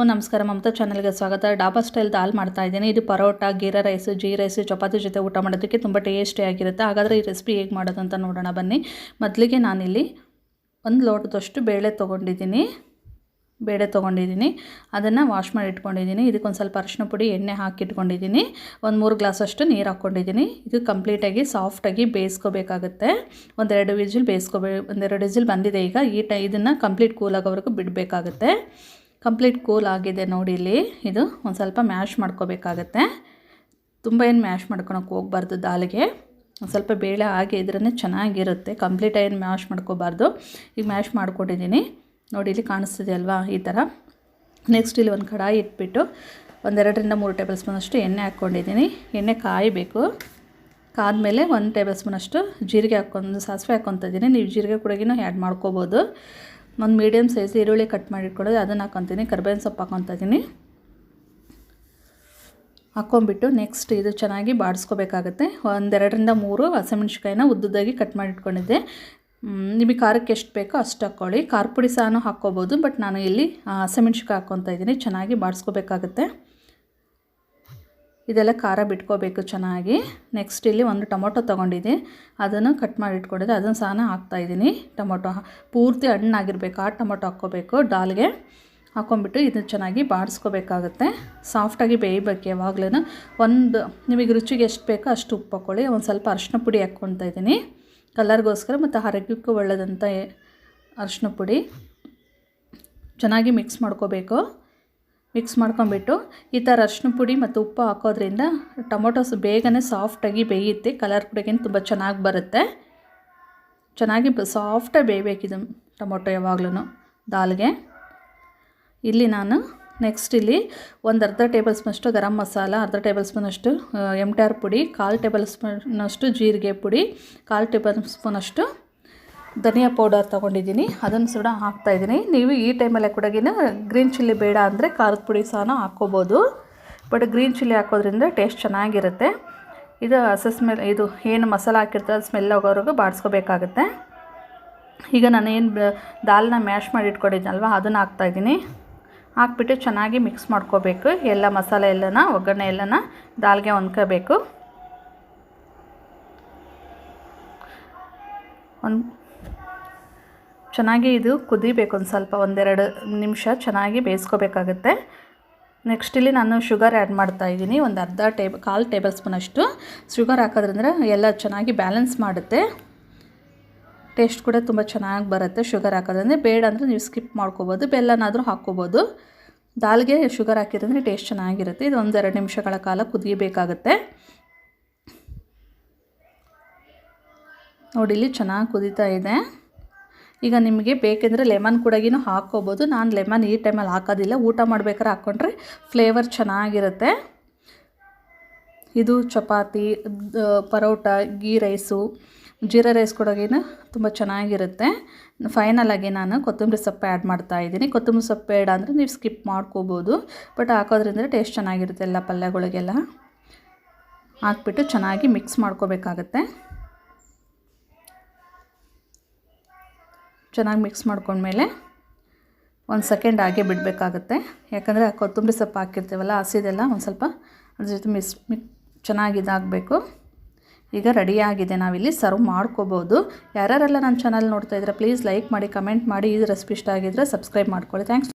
ಓ ನಮಸ್ಕಾರ. ಮಮತಾ ಚಾನಲ್ಗೆ ಸ್ವಾಗತ. ಡಾಬಾ ಸ್ಟೈಲ್ ದಾಲ್ ಮಾಡ್ತಾ ಇದ್ದೀನಿ. ಇದು parotta, jeera rice, ghee rice, chapati ಜೊತೆ ಊಟ ಮಾಡೋದಕ್ಕೆ ತುಂಬ ಟೇಸ್ಟಿಯಾಗಿರುತ್ತೆ ಹಾಗಾದರೆ ಈ ರೆಸಿಪಿ ಹೇಗೆ ಮಾಡೋದು ಅಂತ ನೋಡೋಣ. ಬನ್ನಿ. ಮೊದಲಿಗೆ ನಾನಿಲ್ಲಿ ಒಂದು ಲೋಟದಷ್ಟು ಬೇಳೆ ತೊಗೊಂಡಿದ್ದೀನಿ. ಬೇಳೆ ತೊಗೊಂಡಿದ್ದೀನಿ. ಅದನ್ನು ವಾಶ್ ಮಾಡಿ ಇಟ್ಕೊಂಡಿದ್ದೀನಿ. ಇದಕ್ಕೊಂದು ಸ್ವಲ್ಪ ಅರಿಶಿನ ಪುಡಿ, ಎಣ್ಣೆ ಹಾಕಿಟ್ಕೊಂಡಿದ್ದೀನಿ ಒಂದು ಮೂರು ಗ್ಲಾಸಷ್ಟು ನೀರು ಹಾಕ್ಕೊಂಡಿದ್ದೀನಿ. ಇದು ಕಂಪ್ಲೀಟಾಗಿ ಸಾಫ್ಟಾಗಿ ಬೇಯಿಸ್ಕೋಬೇಕಾಗುತ್ತೆ. ಒಂದೆರಡು ವಿಜಿಲ್ ಬೇಯಿಸ್ಕೋಬೇ ಒಂದೆರಡು ವಿಜಿಲ್ ಬಂದಿದೆ ಈಗ. ಈ ಟೈ, ಇದನ್ನು ಕಂಪ್ಲೀಟ್ ಕೂಲ್ ಆಗೋವರೆಗೂ ಬಿಡಬೇಕಾಗುತ್ತೆ. ಕಂಪ್ಲೀಟ್ ಕೂಲ್ ಆಗಿದೆ ನೋಡಿ ಇಲ್ಲಿ. ಇದು ಒಂದು ಸ್ವಲ್ಪ ಮ್ಯಾಶ್ ಮಾಡ್ಕೋಬೇಕಾಗತ್ತೆ. ತುಂಬ ಏನು ಮ್ಯಾಶ್ ಮಾಡ್ಕೊಳಕ್ಕೆ ಹೋಗ್ಬಾರ್ದು ದಾಲಿಗೆ. ಒಂದು ಸ್ವಲ್ಪ ಬೇಳೆ ಹಾಗೆ ಇದ್ರೇ ಚೆನ್ನಾಗಿರುತ್ತೆ. ಕಂಪ್ಲೀಟ್ ಏನು ಮ್ಯಾಶ್ ಮಾಡ್ಕೋಬಾರ್ದು. ಈಗ ಮ್ಯಾಶ್ ಮಾಡ್ಕೊಂಡಿದ್ದೀನಿ ನೋಡಿ ಇಲ್ಲಿ ಕಾಣಿಸ್ತಿದೆ ಅಲ್ವಾ ಈ ಥರ ನೆಕ್ಸ್ಟ್ ಇಲ್ಲಿ ಒಂದು ಕಡಾಯಿ ಇಟ್ಬಿಟ್ಟು ಒಂದೆರಡರಿಂದ ಮೂರು ಟೇಬಲ್ ಸ್ಪೂನಷ್ಟು ಎಣ್ಣೆ ಹಾಕ್ಕೊಂಡಿದ್ದೀನಿ ಎಣ್ಣೆ ಕಾಯಬೇಕು. ಕಾದಮೇಲೆ ಒಂದು ಟೇಬಲ್ ಸ್ಪೂನಷ್ಟು ಜೀರಿಗೆ ಹಾಕ್ಕೊಂಡು, ಸಾಸಿವೆ ಹಾಕ್ಕೊತಿದ್ದೀನಿ ನೀವು ಜೀರಿಗೆ ಕೂಡ ಆ್ಯಡ್ ಮಾಡ್ಕೋಬೋದು. ಒಂದು ಮೀಡಿಯಮ್ ಸೈಜ್ ಈರುಳ್ಳಿ ಕಟ್ ಮಾಡಿಟ್ಕೊಳ್ಳೋದು, ಅದನ್ನು ಹಾಕೊತೀನಿ. ಕರ್ಬೇವಿನ ಸೊಪ್ಪು ಹಾಕೊತೀನಿ ಹಾಕ್ಕೊಂಬಿಟ್ಟು ನೆಕ್ಸ್ಟ್ ಇದು ಚೆನ್ನಾಗಿ ಬಾಡಿಸ್ಕೋಬೇಕಾಗುತ್ತೆ. ಒಂದೆರಡರಿಂದ ಮೂರು ಹಸಿಮೆಣ್ಸಿಕಾಯಿನ ಉದ್ದುದಾಗಿ ಕಟ್ ಮಾಡಿಟ್ಕೊಂಡಿದ್ದೆ. ನಿಮಗೆ ಖಾರಕ್ಕೆ ಎಷ್ಟು ಬೇಕೋ ಅಷ್ಟು ಹಾಕ್ಕೊಳ್ಳಿ. ಖಾರ ಪುಡಿ ಸಹ ಹಾಕ್ಕೋಬೋದು ಬಟ್ ನಾನು ಇಲ್ಲಿ ಹಸಿಮೆಣ್ಸಿಕಾಯಿ ಹಾಕ್ಕೊತಾ ಇದ್ದೀನಿ ಚೆನ್ನಾಗಿ ಬಾಡಿಸ್ಕೋಬೇಕಾಗುತ್ತೆ. ಇದೆಲ್ಲ ಖಾರ ಬಿಟ್ಕೋಬೇಕು ಚೆನ್ನಾಗಿ. ನೆಕ್ಸ್ಟ್ ಇಲ್ಲಿ ಒಂದು ಟೊಮೊಟೊ ತೊಗೊಂಡಿದ್ದೆ. ಅದನ್ನು ಕಟ್ ಮಾಡಿ ಇಟ್ಕೊಂಡಿದ್ದೆ. ಅದನ್ನು ಸಹ ಹಾಕ್ತಾಯಿದ್ದೀನಿ ಟೊಮೊಟೊ ಪೂರ್ತಿ ಹಣ್ಣಾಗಿರ್ಬೇಕು. ಆ ಟೊಮೊಟೊ ಹಾಕ್ಕೋಬೇಕು. ದಾಲ್ಗೆ ಹಾಕ್ಕೊಂಬಿಟ್ಟು ಇದನ್ನು ಚೆನ್ನಾಗಿ ಬಾಡಿಸ್ಕೋಬೇಕಾಗುತ್ತೆ. ಸಾಫ್ಟಾಗಿ ಬೇಯಬೇಕು ಯಾವಾಗಲೂ ಒಂದು ನಿಮಗೆ ರುಚಿಗೆ ಎಷ್ಟು ಬೇಕೋ ಅಷ್ಟು ಉಪ್ಪು ಹಾಕ್ಕೊಳ್ಳಿ. ಒಂದು ಸ್ವಲ್ಪ ಅರಿಶಿನ ಪುಡಿ ಹಾಕ್ಕೊತಾ ಇದ್ದೀನಿ. ಕಲರ್ಗೋಸ್ಕರ ಮತ್ತು ಆರೋಗ್ಯಕ್ಕೂ ಒಳ್ಳೆಯದಂತ ಅರಿಶಿನ ಪುಡಿ. ಚೆನ್ನಾಗಿ ಮಿಕ್ಸ್ ಮಾಡ್ಕೋಬೇಕು. ಮಿಕ್ಸ್ ಮಾಡ್ಕೊಂಬಿಟ್ಟು ಈ ಥರ ಅರ್ಶಿನ ಪುಡಿ ಮತ್ತು ಉಪ್ಪು ಹಾಕೋದ್ರಿಂದ ಟೊಮೊಟೊಸ್ ಬೇಗನೆ ಸಾಫ್ಟಾಗಿ ಬೇಯುತ್ತೆ. ಕಲರ್ ಕೂಡಗೇನು ತುಂಬ ಚೆನ್ನಾಗಿ ಬರುತ್ತೆ. ಚೆನ್ನಾಗಿ ಸಾಫ್ಟಾಗಿ ಬೇಯಬೇಕಿದು ಟೊಮೊಟೊ ಯಾವಾಗ್ಲೂ ದಾಲ್ಗೆ. ಇಲ್ಲಿ ನಾನು ನೆಕ್ಸ್ಟ್ ಇಲ್ಲಿ ಒಂದು ಅರ್ಧ ಟೇಬಲ್ ಸ್ಪೂನಷ್ಟು ಗರಂ ಮಸಾಲ, ಅರ್ಧ ಟೇಬಲ್ ಸ್ಪೂನಷ್ಟು ಆರ್ ಪುಡಿ, ಕಾಲು ಟೇಬಲ್ ಸ್ಪೂನಷ್ಟು ಜೀರಿಗೆ ಪುಡಿ, ಕಾಲು ಟೇಬಲ್ ಸ್ಪೂನಷ್ಟು ಧನಿಯಾ ಪೌಡರ್ ತೊಗೊಂಡಿದ್ದೀನಿ. ಅದನ್ನು ಕೂಡ ಹಾಕ್ತಾಯಿದ್ದೀನಿ ನೀವು ಈ ಟೈಮಲ್ಲೇ ಕೂಡ ಗ್ರೀನ್ ಚಿಲ್ಲಿ ಬೇಡ ಅಂದರೆ ಖಾರದ ಪುಡಿ ಸಹ ಹಾಕ್ಕೋಬೋದು. ಬಟ್ ಗ್ರೀನ್ ಚಿಲ್ಲಿ ಹಾಕೋದ್ರಿಂದ ಟೇಸ್ಟ್ ಚೆನ್ನಾಗಿರುತ್ತೆ. ಇದು ಹಸ ಸ್ಮೆಲ್, ಇದು ಏನು ಮಸಾಲ ಹಾಕಿರ್ತದೆ ಅದು ಸ್ಮೆಲ್ ಹೋಗೋವರೆಗೂ ಬಾಡಿಸ್ಕೋಬೇಕಾಗುತ್ತೆ. ಈಗ ನಾನು ಏನು ದಾಲ್ನ ಮ್ಯಾಶ್ ಮಾಡಿ ಇಟ್ಕೊಂಡಿದ್ನಲ್ವ, ಅದನ್ನು ಹಾಕ್ತಾಯಿದ್ದೀನಿ ಹಾಕ್ಬಿಟ್ಟು ಚೆನ್ನಾಗಿ ಮಿಕ್ಸ್ ಮಾಡ್ಕೋಬೇಕು. ಎಲ್ಲ ಮಸಾಲೆ ಎಲ್ಲನ, ಒಗ್ಗರಣೆ ಎಲ್ಲನ ದಾಲ್ಗೆ ಹೊಂದ್ಕೋಬೇಕು. ಒಂದು ಚೆನ್ನಾಗಿ ಇದು ಕುದಿಬೇಕು ಒಂದು ಸ್ವಲ್ಪ, ಒಂದೆರಡು ನಿಮಿಷ ಚೆನ್ನಾಗಿ ಬೇಯಿಸ್ಕೋಬೇಕಾಗುತ್ತೆ. ನೆಕ್ಸ್ಟ್ ಇಲ್ಲಿ ನಾನು ಶುಗರ್ ಆ್ಯಡ್ ಮಾಡ್ತಾ ಇದ್ದೀನಿ, ಒಂದು ಅರ್ಧ ಟೇಬ್ ಕಾಲು ಟೇಬಲ್ ಸ್ಪೂನಷ್ಟು ಶುಗರ್ ಹಾಕೋದ್ರಿಂದ ಎಲ್ಲ ಚೆನ್ನಾಗಿ ಬ್ಯಾಲೆನ್ಸ್ ಮಾಡುತ್ತೆ. ಟೇಸ್ಟ್ ಕೂಡ ತುಂಬ ಚೆನ್ನಾಗಿ ಬರುತ್ತೆ ಶುಗರ್ ಹಾಕೋದ್ರಿಂದ. ಬೇಡ ಅಂದರೆ ನೀವು ಸ್ಕಿಪ್ ಮಾಡ್ಕೋಬೋದು, ಬೆಲ್ಲನಾದರೂ ಹಾಕ್ಕೋಬೋದು. ದಾಲ್ಗೆ ಶುಗರ್ ಹಾಕಿದ್ರೆ ಟೇಸ್ಟ್ ಚೆನ್ನಾಗಿರುತ್ತೆ. ಇದು ಒಂದೆರಡು ನಿಮಿಷಗಳ ಕಾಲ ಕುದಿಯಬೇಕಾಗುತ್ತೆ ನೋಡಿ, ಇಲ್ಲಿ ಚೆನ್ನಾಗಿ ಕುದೀತಾ ಇದೆ. ಈಗ ನಿಮಗೆ ಬೇಕೆಂದರೆ ಲೆಮನ್ ಕೂಡಗಿನೂ ಹಾಕ್ಕೋಬೋದು. ನಾನು ಲೆಮನ್ ಈ ಟೈಮಲ್ಲಿ ಹಾಕೋದಿಲ್ಲ. ಊಟ ಮಾಡ್ಬೇಕಾದ್ರೆ ಹಾಕ್ಕೊಂಡ್ರೆ ಫ್ಲೇವರ್ ಚೆನ್ನಾಗಿರುತ್ತೆ. ಇದು chapati parotta ghee rice jeera rice ಕೊಡೋಗಿನ ತುಂಬ ಚೆನ್ನಾಗಿರುತ್ತೆ. ಫೈನಲಾಗಿ ನಾನು ಕೊತ್ತಂಬರಿ ಸೊಪ್ಪು ಆ್ಯಡ್ ಮಾಡ್ತಾ ಇದ್ದೀನಿ. ಕೊತ್ತಂಬರಿ ಸೊಪ್ಪು ಬೇಡ ಅಂದರೆ ನೀವು ಸ್ಕಿಪ್ ಮಾಡ್ಕೋಬೋದು. ಬಟ್ ಹಾಕೋದ್ರಿಂದ ಟೇಸ್ಟ್ ಚೆನ್ನಾಗಿರುತ್ತೆ ಎಲ್ಲ ಪಲ್ಯಗಳಿಗೆಲ್ಲ. ಹಾಕ್ಬಿಟ್ಟು ಚೆನ್ನಾಗಿ ಮಿಕ್ಸ್ ಮಾಡ್ಕೋಬೇಕಾಗತ್ತೆ. ಚೆನ್ನಾಗಿ ಮಿಕ್ಸ್ ಮಾಡ್ಕೊಂಡ್ಮೇಲೆ ಒಂದು ಸೆಕೆಂಡ್ ಹಾಗೆ ಬಿಡಬೇಕಾಗತ್ತೆ. ಯಾಕಂದರೆ ಕೊತ್ತಂಬರಿ ಸೊಪ್ಪು ಹಾಕಿರ್ತೀವಲ್ಲ, ಹಸಿದೆಲ್ಲ ಒಂದು ಸ್ವಲ್ಪ ಅದ್ರ ಜೊತೆ ಮಿಸ್ ಮಿಕ್ ಚೆನ್ನಾಗಿ ಇದಾಗಬೇಕು. ಈಗ ರೆಡಿಯಾಗಿದೆ ನಾವಿಲ್ಲಿ ಸರ್ವ್ ಮಾಡ್ಕೋಬೋದು. ಯಾರ್ಯಾರೆಲ್ಲ ನನ್ನ ಚಾನಲ್ ನೋಡ್ತಾ ಇದ್ರೆ ಪ್ಲೀಸ್ ಲೈಕ್ ಮಾಡಿ ಕಮೆಂಟ್ ಮಾಡಿ. ಈ ರೆಸಿಪಿ ಇಷ್ಟ ಆಗಿದ್ದರೆ ಸಬ್ಸ್ಕ್ರೈಬ್ ಮಾಡ್ಕೊಳ್ಳಿ. ಥ್ಯಾಂಕ್ಸ್